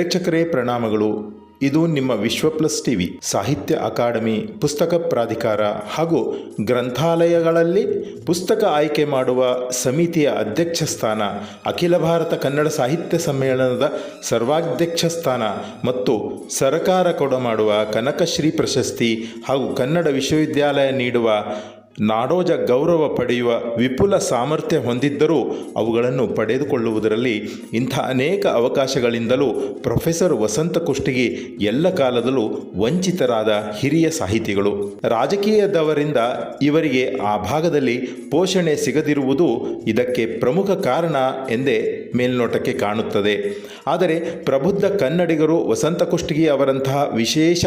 ಪ್ರೇಕ್ಷಕರೇ ಪ್ರಣಾಮಗಳು. ಇದು ನಿಮ್ಮ ವಿಶ್ವ ಪ್ಲಸ್ ಟಿವಿ, ಸಾಹಿತ್ಯ ಅಕಾಡೆಮಿ, ಪುಸ್ತಕ ಪ್ರಾಧಿಕಾರ ಹಾಗೂ ಗ್ರಂಥಾಲಯಗಳಲ್ಲಿ ಪುಸ್ತಕ ಆಯ್ಕೆ ಮಾಡುವ ಸಮಿತಿಯ ಅಧ್ಯಕ್ಷ ಸ್ಥಾನ, ಅಖಿಲ ಭಾರತ ಕನ್ನಡ ಸಾಹಿತ್ಯ ಸಮ್ಮೇಳನದ ಸರ್ವಾಧ್ಯಕ್ಷ ಸ್ಥಾನ ಮತ್ತು ಸರಕಾರ ಕೊಡಮಾಡುವ ಕನಕಶ್ರೀ ಪ್ರಶಸ್ತಿ ಹಾಗೂ ಕನ್ನಡ ವಿಶ್ವವಿದ್ಯಾಲಯ ನೀಡುವ ನಾಡೋಜ ಗೌರವ ಪಡೆಯುವ ವಿಪುಲ ಸಾಮರ್ಥ್ಯ ಹೊಂದಿದ್ದರೂ ಅವುಗಳನ್ನು ಪಡೆದುಕೊಳ್ಳುವುದರಲ್ಲಿ ಇಂಥ ಅನೇಕ ಅವಕಾಶಗಳಿಂದಲೂ ಪ್ರೊಫೆಸರ್ ವಸಂತ ಕುಷ್ಟಗಿ ಎಲ್ಲ ಕಾಲದಲ್ಲೂ ವಂಚಿತರಾದ ಹಿರಿಯ ಸಾಹಿತಿಗಳು. ರಾಜಕೀಯದವರಿಂದ ಇವರಿಗೆ ಆ ಭಾಗದಲ್ಲಿ ಪೋಷಣೆ ಸಿಗದಿರುವುದು ಇದಕ್ಕೆ ಪ್ರಮುಖ ಕಾರಣ ಎಂದೇ ಮೇಲ್ನೋಟಕ್ಕೆ ಕಾಣುತ್ತದೆ. ಆದರೆ ಪ್ರಬುದ್ಧ ಕನ್ನಡಿಗರು ವಸಂತ ಕುಷ್ಟಗಿ ಅವರಂತಹ ವಿಶೇಷ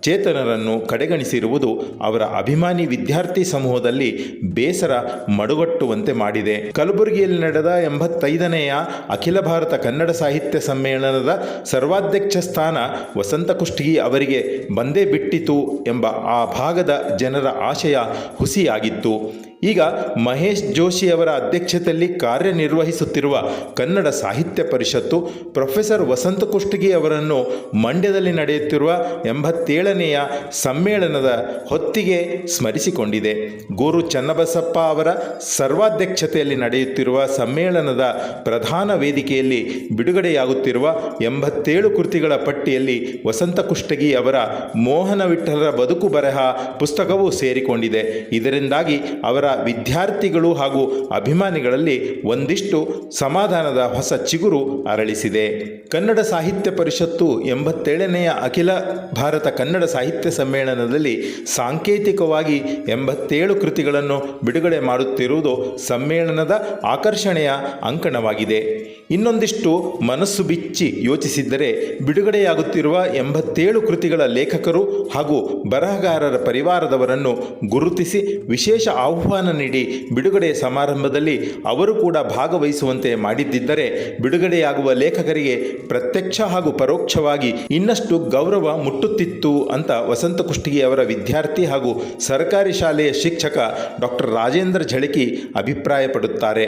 ಚೇತನರನ್ನು ಕಡೆಗಣಿಸಿರುವುದು ಅವರ ಅಭಿಮಾನಿ ವಿದ್ಯಾರ್ಥಿ ಸಮೂಹದಲ್ಲಿ ಬೇಸರ ಮಡುಗಟ್ಟುವಂತೆ ಮಾಡಿದೆ. ಕಲಬುರಗಿಯಲ್ಲಿ ನಡೆದ ಎಂಬತ್ತೈದನೆಯ ಅಖಿಲ ಭಾರತ ಕನ್ನಡ ಸಾಹಿತ್ಯ ಸಮ್ಮೇಳನದ ಸರ್ವಾಧ್ಯಕ್ಷ ಸ್ಥಾನ ವಸಂತ ಕುಷ್ಟಗಿ ಅವರಿಗೆ ಬಂದೇ ಬಿಟ್ಟಿತು ಎಂಬ ಆ ಭಾಗದ ಜನರ ಆಶಯ ಹುಸಿಯಾಗಿತ್ತು. ಈಗ ಮಹೇಶ್ ಜೋಶಿ ಅವರ ಅಧ್ಯಕ್ಷತೆಯಲ್ಲಿ ಕಾರ್ಯನಿರ್ವಹಿಸುತ್ತಿರುವ ಕನ್ನಡ ಸಾಹಿತ್ಯ ಪರಿಷತ್ತು ಪ್ರೊಫೆಸರ್ ವಸಂತ ಕುಷ್ಟಗಿ ಅವರನ್ನು ಮಂಡ್ಯದಲ್ಲಿ ನಡೆಯುತ್ತಿರುವ ಎಂಬತ್ತೇಳನೆಯ ಸಮ್ಮೇಳನದ ಹೊತ್ತಿಗೆ ಸ್ಮರಿಸಿಕೊಂಡಿದೆ. ಗುರು ಚನ್ನಬಸಪ್ಪ ಅವರ ಸರ್ವಾಧ್ಯಕ್ಷತೆಯಲ್ಲಿ ನಡೆಯುತ್ತಿರುವ ಸಮ್ಮೇಳನದ ಪ್ರಧಾನ ವೇದಿಕೆಯಲ್ಲಿ ಬಿಡುಗಡೆಯಾಗುತ್ತಿರುವ ಎಂಬತ್ತೇಳು ಕೃತಿಗಳ ಪಟ್ಟಿಯಲ್ಲಿ ವಸಂತ ಕುಷ್ಟಗಿ ಅವರ ಮೋಹನ ವಿಠಲರ ಬದುಕು ಬರಹ ಪುಸ್ತಕವೂ ಸೇರಿಕೊಂಡಿದೆ. ಇದರಿಂದಾಗಿ ಅವರ ವಿದ್ಯಾರ್ಥಿಗಳು ಹಾಗೂ ಅಭಿಮಾನಿಗಳಲ್ಲಿ ಒಂದಿಷ್ಟು ಸಮಾಧಾನದ ಹೊಸ ಚಿಗುರು ಅರಳಿಸಿದೆ. ಕನ್ನಡ ಸಾಹಿತ್ಯ ಪರಿಷತ್ತು ಎಂಬತ್ತೇಳನೆಯ ಅಖಿಲ ಭಾರತ ಕನ್ನಡ ಸಾಹಿತ್ಯ ಸಮ್ಮೇಳನದಲ್ಲಿ ಸಾಂಕೇತಿಕವಾಗಿ ಎಂಬತ್ತೇಳು ಕೃತಿಗಳನ್ನು ಬಿಡುಗಡೆ ಮಾಡುತ್ತಿರುವುದು ಸಮ್ಮೇಳನದ ಆಕರ್ಷಣೆಯ ಅಂಕಣವಾಗಿದೆ. ಇನ್ನೊಂದಿಷ್ಟು ಮನಸ್ಸು ಬಿಚ್ಚಿ ಯೋಚಿಸಿದ್ದರೆ ಬಿಡುಗಡೆಯಾಗುತ್ತಿರುವ ಎಂಬತ್ತೇಳು ಕೃತಿಗಳ ಲೇಖಕರು ಹಾಗೂ ಬರಹಗಾರರ ಪರಿವಾರದವರನ್ನು ಗುರುತಿಸಿ ವಿಶೇಷ ಆಹ್ವಾನ ನೀಡಿ ಬಿಡುಗಡೆಯ ಸಮಾರಂಭದಲ್ಲಿ ಅವರು ಕೂಡ ಭಾಗವಹಿಸುವಂತೆ ಮಾಡಿದ್ದರೆ ಬಿಡುಗಡೆಯಾಗುವ ಲೇಖಕರಿಗೆ ಪ್ರತ್ಯಕ್ಷ ಹಾಗೂ ಪರೋಕ್ಷವಾಗಿ ಇನ್ನಷ್ಟು ಗೌರವ ಮುಟ್ಟುತ್ತಿತ್ತು ಅಂತ ವಸಂತ ಕುಷ್ಟಗಿ ಅವರ ವಿದ್ಯಾರ್ಥಿ ಹಾಗೂ ಸರ್ಕಾರಿ ಶಾಲೆಯ ಶಿಕ್ಷಕ ಡಾಕ್ಟರ್ ರಾಜೇಂದ್ರ ಝಳಕಿ ಅಭಿಪ್ರಾಯಪಡುತ್ತಾರೆ.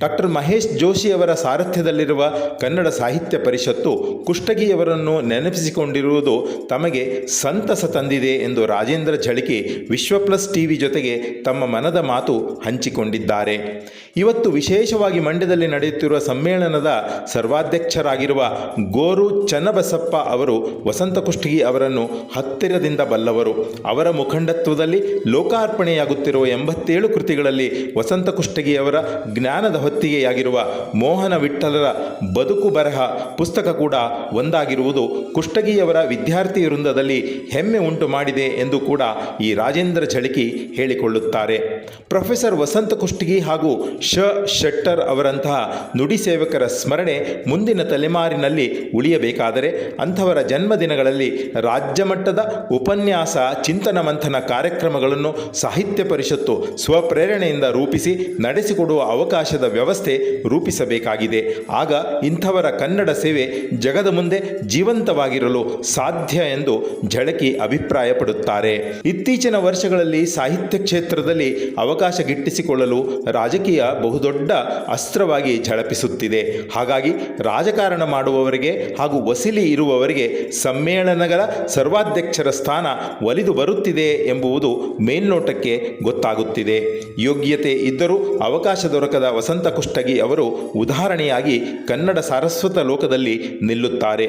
ಡಾಕ್ಟರ್ ಮಹೇಶ್ ಜೋಶಿ ಅವರ ಸಾರಥ್ಯದಲ್ಲಿರುವ ಕನ್ನಡ ಸಾಹಿತ್ಯ ಪರಿಷತ್ತು ಕುಷ್ಟಗಿಯವರನ್ನು ನೆನಪಿಸಿಕೊಂಡಿರುವುದು ತಮಗೆ ಸಂತಸ ತಂದಿದೆ ಎಂದು ರಾಜೇಂದ್ರ ಝಳಕಿ ವಿಶ್ವ ಪ್ಲಸ್ ಟಿವಿ ಜೊತೆಗೆ ತಮ್ಮ ಮನದ ಮಾತು ಹಂಚಿಕೊಂಡಿದ್ದಾರೆ. ಇವತ್ತು ವಿಶೇಷವಾಗಿ ಮಂಡ್ಯದಲ್ಲಿ ನಡೆಯುತ್ತಿರುವ ಸಮ್ಮೇಳನದ ಸರ್ವಾಧ್ಯಕ್ಷರಾಗಿರುವ ಗೋರು ಚನ್ನಬಸಪ್ಪ ಅವರು ವಸಂತ ಕುಷ್ಟಗಿ ಅವರನ್ನು ಹತ್ತಿರದಿಂದ ಬಲ್ಲವರು. ಅವರ ಮುಖಂಡತ್ವದಲ್ಲಿ ಲೋಕಾರ್ಪಣೆಯಾಗುತ್ತಿರುವ ಎಂಬತ್ತೇಳು ಕೃತಿಗಳಲ್ಲಿ ವಸಂತ ಕುಷ್ಟಗಿ ಅವರ ಜ್ಞಾನದ ಹೊತ್ತಿಗೆಯಾಗಿರುವ ಮೋಹನ ವಿಠಲರ ಬದುಕು ಬರಹ ಪುಸ್ತಕ ಕೂಡ ಒಂದಾಗಿರುವುದು ಕುಷ್ಟಗಿಯವರ ವಿದ್ಯಾರ್ಥಿ ವೃಂದದಲ್ಲಿ ಹೆಮ್ಮೆ ಉಂಟು ಮಾಡಿದೆ ಎಂದು ಕೂಡ ಈ ರಾಜೇಂದ್ರ ಚಳಿಕಿ ಹೇಳಿಕೊಳ್ಳುತ್ತಾರೆ. ಪ್ರೊಫೆಸರ್ ವಸಂತ ಕುಷ್ಟಗಿ ಹಾಗೂ ಶ ಶೆಟ್ಟರ್ ಅವರಂತಹ ನುಡಿ ಸೇವಕರ ಸ್ಮರಣೆ ಮುಂದಿನ ತಲೆಮಾರಿನಲ್ಲಿ ಉಳಿಯಬೇಕಾದರೆ ಅಂಥವರ ಜನ್ಮದಿನಗಳಲ್ಲಿ ರಾಜ್ಯ ಮಟ್ಟದ ಉಪನ್ಯಾಸ, ಚಿಂತನ ಮಂಥನ ಕಾರ್ಯಕ್ರಮಗಳನ್ನು ಸಾಹಿತ್ಯ ಪರಿಷತ್ತು ಸ್ವಪ್ರೇರಣೆಯಿಂದ ರೂಪಿಸಿ ನಡೆಸಿಕೊಡುವ ಅವಕಾಶದ ವ್ಯವಸ್ಥೆ ರೂಪಿಸಬೇಕಾಗಿದೆ. ಆಗ ಇಂಥವರ ಕನ್ನಡ ಸೇವೆ ಜಗದ ಮುಂದೆ ಜೀವಂತವಾಗಿರಲು ಸಾಧ್ಯ ಎಂದು ಝಳಕಿ ಅಭಿಪ್ರಾಯಪಡುತ್ತಾರೆ. ಇತ್ತೀಚಿನ ವರ್ಷಗಳಲ್ಲಿ ಸಾಹಿತ್ಯ ಕ್ಷೇತ್ರದಲ್ಲಿ ಅವಕಾಶ ಗಿಟ್ಟಿಸಿಕೊಳ್ಳಲು ರಾಜಕೀಯ ಬಹುದೊಡ್ಡ ಅಸ್ತ್ರವಾಗಿ ಝಳಪಿಸುತ್ತಿದೆ. ಹಾಗಾಗಿ ರಾಜಕಾರಣ ಮಾಡುವವರಿಗೆ ಹಾಗೂ ವಸೀಲಿ ಇರುವವರಿಗೆ ಸಮ್ಮೇಳನಗಳ ಸರ್ವಾಧ್ಯಕ್ಷರ ಸ್ಥಾನ ಒಲಿದು ಬರುತ್ತಿದೆ ಎಂಬುದು ಮೇಲ್ನೋಟಕ್ಕೆ ಗೊತ್ತಾಗುತ್ತಿದೆ. ಯೋಗ್ಯತೆ ಇದ್ದರೂ ಅವಕಾಶ ದೊರಕದ ವಸಂತ ಕುಷ್ಟಗಿ ಅವರು ಉದಾಹರಣೆಯಾಗಿ ಕನ್ನಡ ಸಾರಸ್ವತ ಲೋಕದಲ್ಲಿ ನಿಲ್ಲುತ್ತಾರೆ.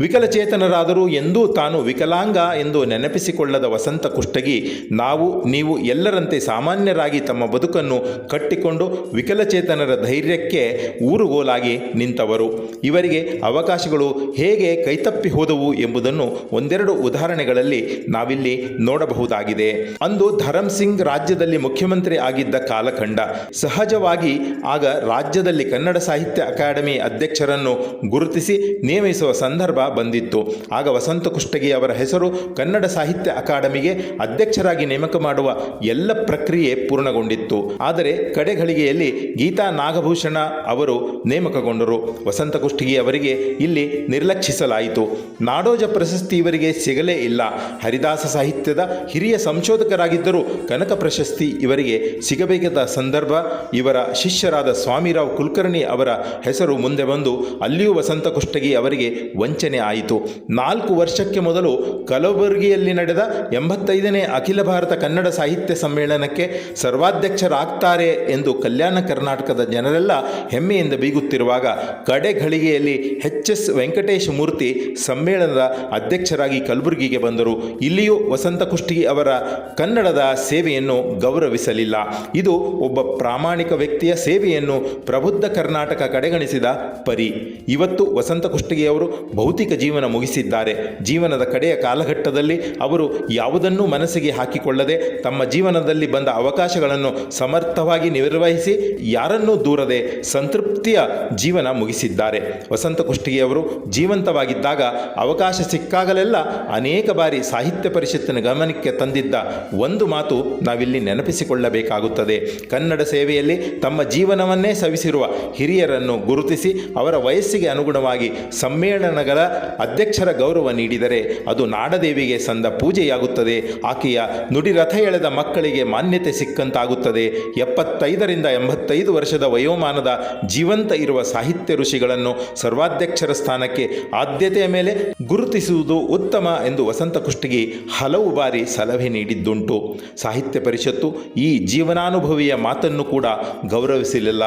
ವಿಕಲಚೇತನರಾದರೂ ಎಂದೂ ತಾನು ವಿಕಲಾಂಗ ಎಂದು ನೆನಪಿಸಿಕೊಳ್ಳದ ವಸಂತ ಕುಷ್ಟಗಿ, ನಾವು, ನೀವು ಎಲ್ಲರಂತೆ ಸಾಮಾನ್ಯರಾಗಿ ತಮ್ಮ ಬದುಕನ್ನು ಕಟ್ಟಿಕೊಂಡು ವಿಕಲಚೇತನರ ಧೈರ್ಯಕ್ಕೆ ಊರುಗೋಲಾಗಿ ನಿಂತವರು. ಇವರಿಗೆ ಅವಕಾಶಗಳು ಹೇಗೆ ಕೈತಪ್ಪಿ ಹೋದವು ಎಂಬುದನ್ನು ಒಂದೆರಡು ಉದಾಹರಣೆಗಳಲ್ಲಿ ನಾವಿಲ್ಲಿ ನೋಡಬಹುದಾಗಿದೆ. ಅಂದು ಧರಮ್ ಸಿಂಗ್ ರಾಜ್ಯದಲ್ಲಿ ಮುಖ್ಯಮಂತ್ರಿ ಆಗಿದ್ದ ಕಾಲಖಂಡ. ಸಹಜವಾಗಿ ಆಗ ರಾಜ್ಯದಲ್ಲಿ ಕನ್ನಡ ಸಾಹಿತ್ಯ ಅಕಾಡೆಮಿ ಅಧ್ಯಕ್ಷರನ್ನು ಗುರುತಿಸಿ ನೇಮಿಸುವ ಸಂದರ್ಭ ಬಂದಿತ್ತು. ಆಗ ವಸಂತ ಕುಷ್ಟಗಿ ಅವರ ಹೆಸರು ಕನ್ನಡ ಸಾಹಿತ್ಯ ಅಕಾಡೆಮಿಗೆ ಅಧ್ಯಕ್ಷರಾಗಿ ನೇಮಕ ಮಾಡುವ ಎಲ್ಲ ಪ್ರಕ್ರಿಯೆ ಪೂರ್ಣಗೊಂಡಿತ್ತು. ಆದರೆ ಕಡೆಗಳಿಗೆಯ ಹುದ್ದೆಯಲ್ಲಿ ಗೀತಾ ನಾಗಭೂಷಣ ಅವರು ನೇಮಕಗೊಂಡರು. ವಸಂತ ಕುಷ್ಟಗಿ ಅವರಿಗೆ ಇಲ್ಲಿ ನಿರ್ಲಕ್ಷಿಸಲಾಯಿತು. ನಾಡೋಜ ಪ್ರಶಸ್ತಿ ಇವರಿಗೆ ಸಿಗಲೇ ಇಲ್ಲ. ಹರಿದಾಸ ಸಾಹಿತ್ಯದ ಹಿರಿಯ ಸಂಶೋಧಕರಾಗಿದ್ದರೂ ಕನಕ ಪ್ರಶಸ್ತಿ ಇವರಿಗೆ ಸಿಗಬೇಕಾದ ಸಂದರ್ಭ ಇವರ ಶಿಷ್ಯರಾದ ಸ್ವಾಮಿರಾವ್ ಕುಲಕರ್ಣಿ ಅವರ ಹೆಸರು ಮುಂದೆ ಬಂದು ಅಲ್ಲಿಯೂ ವಸಂತ ಕುಷ್ಟಗಿ ಅವರಿಗೆ ವಂಚನೆ ಆಯಿತು. ನಾಲ್ಕು ವರ್ಷಕ್ಕೆ ಮೊದಲು ಕಲಬುರಗಿಯಲ್ಲಿ ನಡೆದ ಎಂಬತ್ತೈದನೇ ಅಖಿಲ ಭಾರತ ಕನ್ನಡ ಸಾಹಿತ್ಯ ಸಮ್ಮೇಳನಕ್ಕೆ ಸರ್ವಾಧ್ಯಕ್ಷರಾಗ್ತಾರೆ ಎಂದು ಕಲ್ಯಾಣ ಕರ್ನಾಟಕದ ಜನರೆಲ್ಲ ಹೆಮ್ಮೆಯಿಂದ ಬೀಗುತ್ತಿರುವಾಗ ಕಡೆ ಘಳಿಗೆಯಲ್ಲಿ ಎಚ್ ಎಸ್ ವೆಂಕಟೇಶ ಮೂರ್ತಿ ಸಮ್ಮೇಳನದ ಅಧ್ಯಕ್ಷರಾಗಿ ಕಲಬುರಗಿಗೆ ಬಂದರು. ಇಲ್ಲಿಯೂ ವಸಂತ ಕುಷ್ಟಗಿ ಅವರ ಕನ್ನಡದ ಸೇವೆಯನ್ನು ಗೌರವಿಸಲಿಲ್ಲ. ಇದು ಒಬ್ಬ ಪ್ರಾಮಾಣಿಕ ವ್ಯಕ್ತಿಯ ಸೇವೆಯನ್ನು ಪ್ರಬುದ್ಧ ಕರ್ನಾಟಕ ಕಡೆಗಣಿಸಿದ ಪರಿ. ಇವತ್ತು ವಸಂತ ಕುಷ್ಟಗಿ ಅವರು ಭೌತಿಕ ಜೀವನ ಮುಗಿಸಿದ್ದಾರೆ. ಜೀವನದ ಕಡೆಯ ಕಾಲಘಟ್ಟದಲ್ಲಿ ಅವರು ಯಾವುದನ್ನೂ ಮನಸ್ಸಿಗೆ ಹಾಕಿಕೊಳ್ಳದೆ ತಮ್ಮ ಜೀವನದಲ್ಲಿ ಬಂದ ಅವಕಾಶಗಳನ್ನು ಸಮರ್ಥವಾಗಿ ನಿರ್ವಹಿಸಿ ಯಾರನ್ನೂ ದೂರದೆ ಸಂತೃಪ್ತಿಯ ಜೀವನ ಮುಗಿಸಿದ್ದಾರೆ. ವಸಂತ ಕುಷ್ಟಗಿ ಅವರು ಜೀವಂತವಾಗಿದ್ದಾಗ ಅವಕಾಶ ಸಿಕ್ಕಾಗಲೆಲ್ಲ ಅನೇಕ ಬಾರಿ ಸಾಹಿತ್ಯ ಪರಿಷತ್ತಿನ ಗಮನಕ್ಕೆ ತಂದಿದ್ದ ಒಂದು ಮಾತು ನಾವಿಲ್ಲಿ ನೆನಪಿಸಿಕೊಳ್ಳಬೇಕಾಗುತ್ತದೆ. ಕನ್ನಡ ಸೇವೆಯಲ್ಲಿ ತಮ್ಮ ಜೀವನವನ್ನೇ ಸವಿಸಿರುವ ಹಿರಿಯರನ್ನು ಗುರುತಿಸಿ ಅವರ ವಯಸ್ಸಿಗೆ ಅನುಗುಣವಾಗಿ ಸಮ್ಮೇಳನಗಳ ಅಧ್ಯಕ್ಷರ ಗೌರವ ನೀಡಿದರೆ ಅದು ನಾಡದೇವಿಗೆ ಸಂದ ಪೂಜೆಯಾಗುತ್ತದೆ. ಆಕೆಯ ನುಡಿ ರಥ ಎಳೆದ ಮಕ್ಕಳಿಗೆ ಮಾನ್ಯತೆ ಸಿಕ್ಕಂತಾಗುತ್ತದೆ. ಎಪ್ಪತ್ತೈದರಿಂದ ಎಂಬತ್ತೈದು ವರ್ಷದ ವಯೋಮಾನದ ಜೀವಂತ ಇರುವ ಸಾಹಿತ್ಯ ಋಷಿಗಳನ್ನು ಸರ್ವಾಧ್ಯಕ್ಷರ ಸ್ಥಾನಕ್ಕೆ ಆದ್ಯತೆಯ ಮೇಲೆ ಗುರುತಿಸುವುದು ಉತ್ತಮ ಎಂದು ವಸಂತ ಕುಷ್ಟಗಿ ಹಲವು ಬಾರಿ ಸಲಹೆ ನೀಡಿದ್ದುಂಟು. ಸಾಹಿತ್ಯ ಪರಿಷತ್ತು ಈ ಜೀವನಾನುಭವಿಯ ಮಾತನ್ನು ಕೂಡ ಗೌರವಿಸಲಿಲ್ಲ.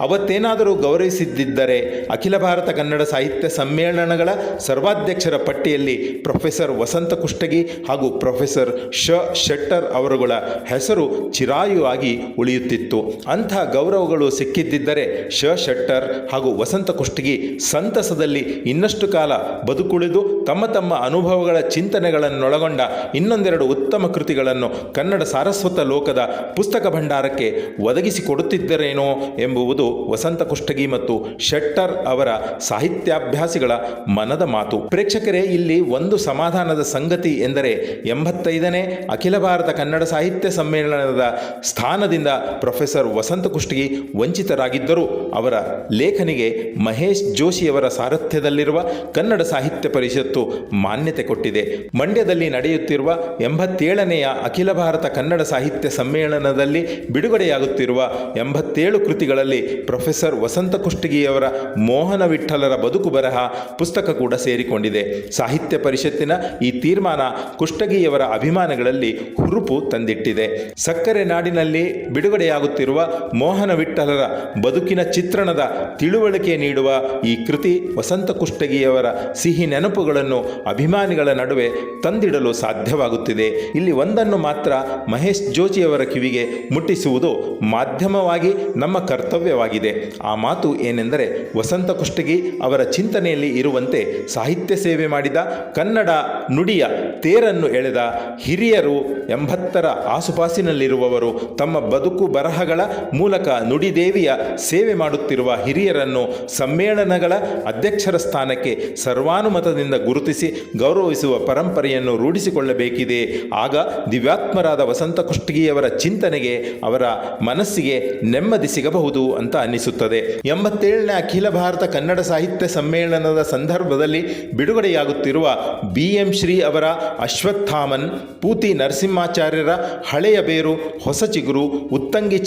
ಅವತ್ತೇನಾದರೂ ಗೌರವಿಸಿದ್ದಿದ್ದರೆ ಅಖಿಲ ಭಾರತ ಕನ್ನಡ ಸಾಹಿತ್ಯ ಸಮ್ಮೇಳನಗಳ ಸರ್ವಾಧ್ಯಕ್ಷರ ಪಟ್ಟಿಯಲ್ಲಿ ಪ್ರೊಫೆಸರ್ ವಸಂತ ಕುಷ್ಟಗಿ ಹಾಗೂ ಪ್ರೊಫೆಸರ್ ಶ ಶೆಟ್ಟರ್ ಅವರುಗಳ ಹೆಸರು ಚಿರಾಯುವಾಗಿ ಉಳಿಯುತ್ತಿತ್ತು. ಅಂಥ ಗೌರವಗಳು ಸಿಕ್ಕಿದ್ದಿದ್ದರೆ ಶ ಶೆಟ್ಟರ್ ಹಾಗೂ ವಸಂತ ಕುಷ್ಟಗಿ ಸಂತಸದಲ್ಲಿ ಇನ್ನಷ್ಟು ಕಾಲ ಬದುಕುಳಿದು ತಮ್ಮ ತಮ್ಮ ಅನುಭವಗಳ ಚಿಂತನೆಗಳನ್ನೊಳಗೊಂಡ ಇನ್ನೊಂದೆರಡು ಉತ್ತಮ ಕೃತಿಗಳನ್ನು ಕನ್ನಡ ಸಾರಸ್ವತ ಲೋಕದ ಪುಸ್ತಕ ಭಂಡಾರಕ್ಕೆ ಒದಗಿಸಿಕೊಡುತ್ತಿದ್ದರೇನೋ ಎಂಬುವುದು ವಸಂತ ಕುಷ್ಟಗಿ ಮತ್ತು ಶೆಟ್ಟರ್ ಅವರ ಸಾಹಿತ್ಯಾಭ್ಯಾಸಿಗಳ ಮನದ ಮಾತು. ಪ್ರೇಕ್ಷಕರೇ, ಇಲ್ಲಿ ಒಂದು ಸಮಾಧಾನದ ಸಂಗತಿ ಎಂದರೆ ಎಂಬತ್ತೈದನೇ ಅಖಿಲ ಭಾರತ ಕನ್ನಡ ಸಾಹಿತ್ಯ ಸಮ್ಮೇಳನದ ಸ್ಥಾನದಿಂದ ಪ್ರೊಫೆಸರ್ ವಸಂತ ಕುಷ್ಟಗಿ ವಂಚಿತರಾಗಿದ್ದರೂ. ಅವರ ಲೇಖನಿಗೆ ಮಹೇಶ್ ಜೋಶಿಯವರ ಸಾರಥ್ಯದಲ್ಲಿರುವ ಕನ್ನಡ ಸಾಹಿತ್ಯ ಪರಿಷತ್ತು ಮಾನ್ಯತೆ ಕೊಟ್ಟಿದೆ. ಮಂಡ್ಯದಲ್ಲಿ ನಡೆಯುತ್ತಿರುವ ಎಂಬತ್ತೇಳನೆಯ ಅಖಿಲ ಭಾರತ ಕನ್ನಡ ಸಾಹಿತ್ಯ ಸಮ್ಮೇಳನದಲ್ಲಿ ಬಿಡುಗಡೆಯಾಗುತ್ತಿರುವ ಎಂಬತ್ತೇಳು ಕೃತಿಗಳಲ್ಲಿ ಪ್ರೊಫೆಸರ್ ವಸಂತ ಕುಷ್ಟಗಿಯವರ ಮೋಹನ ವಿಠಲರ ಬದುಕು ಬರಹ ಪುಸ್ತಕ ಕೂಡ ಸೇರಿಕೊಂಡಿದೆ. ಸಾಹಿತ್ಯ ಪರಿಷತ್ತಿನ ಈ ತೀರ್ಮಾನ ಕುಷ್ಟಗಿಯವರ ಅಭಿಮಾನಗಳಲ್ಲಿ ಹುರುಪು ತಂದಿಟ್ಟಿದೆ. ಸಕ್ಕರೆ ನಾಡಿನಲ್ಲಿ ಬಿಡುಗಡೆಯಾಗುತ್ತಿರುವ ಮೋಹನ ವಿಠಲರ ಬದುಕಿನ ಚಿತ್ರಣದ ತಿಳುವಳಿಕೆ ನೀಡುವ ಈ ಕೃತಿ ವಸಂತ ಕುಷ್ಟಗಿಯವರ ಸಿಹಿ ನೆನಪುಗಳನ್ನು ಅಭಿಮಾನಿಗಳ ನಡುವೆ ತಂದಿಡಲು ಸಾಧ್ಯವಾಗುತ್ತಿದೆ. ಇಲ್ಲಿ ಒಂದನ್ನು ಮಾತ್ರ ಮಹೇಶ್ ಜೋಶಿಯವರ ಕಿವಿಗೆ ಮುಟ್ಟಿಸುವುದು ಮಾಧ್ಯಮವಾಗಿ ನಮ್ಮ ಕರ್ತವ್ಯವಾಗಿದೆ. ಆ ಮಾತು ಏನೆಂದರೆ ವಸಂತ ಕುಷ್ಟಗಿ ಅವರ ಚಿಂತನೆಯಲ್ಲಿ ಇರುವಂತೆ ಸಾಹಿತ್ಯ ಸೇವೆ ಮಾಡಿದ ಕನ್ನಡ ನುಡಿಯ ತೇರನ್ನು ಎಳೆದ ಹಿರಿಯರು ಎಂಬತ್ತರ ಆಸುಪಾಸಿನಲ್ಲಿರುವವರು ತಮ್ಮ ಬದುಕು ಬರಹಗಳ ಮೂಲಕ ನುಡಿದೇವಿಯ ಸೇವೆ ಮಾಡುತ್ತಿರುವ ಹಿರಿಯರನ್ನು ಸಮ್ಮೇಳನಗಳ ಅಧ್ಯಕ್ಷರ ಸ್ಥಾನಕ್ಕೆ ಸರ್ವಾನುಮತದಿಂದ ಗುರುತಿಸಿ ಗೌರವಿಸುವ ಪರಂಪರೆಯನ್ನು ರೂಢಿಸಿಕೊಳ್ಳಬೇಕಿದೆ. ಆಗ ದಿವ್ಯಾತ್ಮರಾದ ವಸಂತ ಕುಷ್ಟಗಿಯವರ ಚಿಂತನೆಗೆ ಅವರ ಮನಸ್ಸಿಗೆ ನೆಮ್ಮದಿ ಸಿಗಬಹುದು ಅಂತ ಅನ್ನಿಸುತ್ತದೆ. ಎಂಬತ್ತೇಳನೇ ಅಖಿಲ ಭಾರತ ಕನ್ನಡ ಸಾಹಿತ್ಯ ಸಮ್ಮೇಳನದ ಸಂದರ್ಭದಲ್ಲಿ ಬಿಡುಗಡೆಯಾಗುತ್ತಿರುವ ಬಿ ಎಂ ಶ್ರೀ ಅವರ ಅಶ್ವತ್ಥಾಮನ್ ಪೂತಿ ನರಸಿಂಹಾಚಾರ್ಯರ ಹಳೆಯ ಬೇರು, ಹೊಸ ಚಿಗುರು, ಉತ್ತಂಗಿ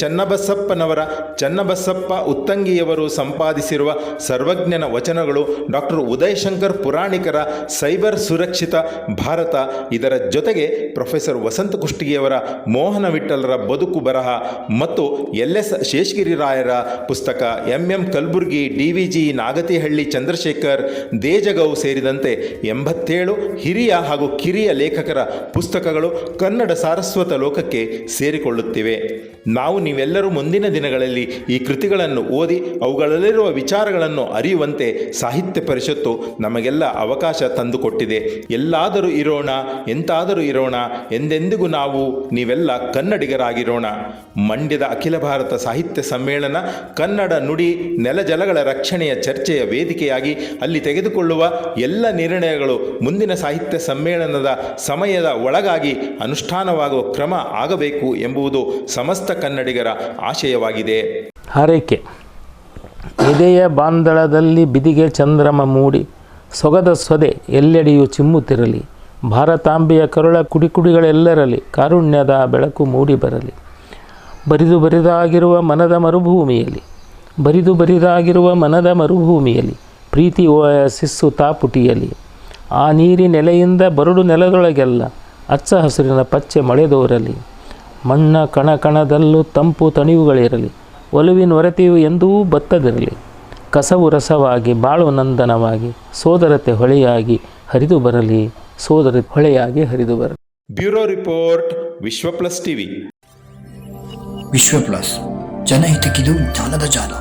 ಚನ್ನಬಸಪ್ಪನವರ ಚನ್ನಬಸಪ್ಪ ಉತ್ತಂಗಿಯವರು ಸಂಪಾದಿಸಿರುವ ಸರ್ವಜ್ಞನ ವಚನಗಳು ಡಾಕ್ಟರ್ ಉದಯಶಂಕರ್ ಪುರಾಣಿಕರ ಸೈಬರ್ ಸುರಕ್ಷಿತ ಭಾರತ. ಇದರ ಜೊತೆಗೆ ಪ್ರೊಫೆಸರ್ ವಸಂತ ಕುಷ್ಟಗಿಯವರ ಮೋಹನ ವಿಠಲರ ಬದುಕು ಬರಹ ಮತ್ತು ಎಲ್ ಎಸ್ ಶೇಷಗಿರಿರಾಯರ ಪುಸ್ತಕ M M Kalburgi D V G Nagathihalli Chandrashekar Dejagou ಸೇರಿದಂತೆ ಎಂಬತ್ತೇಳು ಹಿರಿಯ ಹಾಗೂ ಕಿರಿಯ ಲೇಖಕರ ಪುಸ್ತಕಗಳು ಕನ್ನಡ ಸಾರಸ್ವತ ಲೋಕಕ್ಕೆ ಸೇರಿಕೊಳ್ಳುತ್ತಿವೆ. ನಾವು ನೀವೆಲ್ಲರೂ ಮುಂದಿನ ದಿನಗಳಲ್ಲಿ ಈ ಕೃತಿಗಳನ್ನು ಓದಿ ಅವುಗಳಲ್ಲಿರುವ ವಿಚಾರಗಳನ್ನು ಅರಿಯುವಂತೆ ಸಾಹಿತ್ಯ ಪರಿಷತ್ತು ನಮಗೆಲ್ಲ ಅವಕಾಶ ತಂದುಕೊಟ್ಟಿದೆ. ಎಲ್ಲಾದರೂ ಇರೋಣ, ಎಂತಾದರೂ ಇರೋಣ, ಎಂದೆಂದಿಗೂ ನಾವು ನೀವೆಲ್ಲ ಕನ್ನಡಿಗರಾಗಿರೋಣ. ಮಂಡ್ಯದ ಅಖಿಲ ಭಾರತ ಸಾಹಿತ್ಯ ಸಮ್ಮೇಳನ ಕನ್ನಡ ನುಡಿ ನೆಲಜಲಗಳ ರಕ್ಷಣೆಯ ಚರ್ಚೆಯ ವೇದಿಕೆಯಾಗಿ ಅಲ್ಲಿ ತೆಗೆದುಕೊಳ್ಳುವ ಎಲ್ಲ ನಿರ್ಣಯಗಳು ಮುಂದಿನ ಸಾಹಿತ್ಯ ಸಮ್ಮೇಳನದ ಸಮಯದ ಒಳಗಾಗಿ ಅನುಷ್ಠಾನವಾಗುವ ಕ್ರಮ ಆಗಬೇಕು ಎಂಬುದು ಸಮಸ್ತ ಕನ್ನಡಿಗರ ಆಶಯ. ಆಶಯವಾಗಿದೆ. ಹಾರೈಕೆ. ಎದೆಯ ಬಾಂದಳದಲ್ಲಿ ಬಿದಿಗೆ ಚಂದ್ರಮ ಮೂಡಿ, ಸೊಗದ ಸೊದೆ ಎಲ್ಲೆಡೆಯೂ ಚಿಮ್ಮುತ್ತಿರಲಿ ಭಾರತಾಂಬೆಯ ಕರುಳ ಕುಡಿಕುಡಿಗಳೆಲ್ಲರಲ್ಲಿ ಕಾರುಣ್ಯದ ಬೆಳಕು ಮೂಡಿ ಬರಲಿ. ಬರಿದು ಬರಿದಾಗಿರುವ ಮನದ ಮರುಭೂಮಿಯಲ್ಲಿ, ಬರಿದು ಬರಿದಾಗಿರುವ ಮನದ ಮರುಭೂಮಿಯಲ್ಲಿ, ಪ್ರೀತಿ ಸಿಸ್ಸು ತಾಪುಟಿಯಲಿ ಆ ನೀರಿ ನೆಲೆಯಿಂದ ಬರಡು ನೆಲದೊಳಗೆಲ್ಲ ಅಚ್ಚ ಹಸಿರಿನ ಪಚ್ಚೆ ಮಳೆದೋರಲಿ. ಮಣ್ಣ ಕಣ ಕಣದಲ್ಲೂ ತಂಪು ತಣಿವುಗಳಿರಲಿ ಒಲುವಿನ ಹೊರತೆಯು ಎಂದೂ ಬತ್ತದಿರಲಿ. ಕಸವು ರಸವಾಗಿ ಬಾಳು ನಂದನವಾಗಿ ಸೋದರತೆ ಹೊಳೆಯಾಗಿ ಹರಿದು ಬರಲಿ ಸೋದರ ಹೊಳೆಯಾಗಿ ಹರಿದು ಬರಲಿ. Bureau report Vishwa plus TV. Vishwa plus ಜನಹಿತಕ್ಕಿದು ಜಾಲದ ಜಾಲ.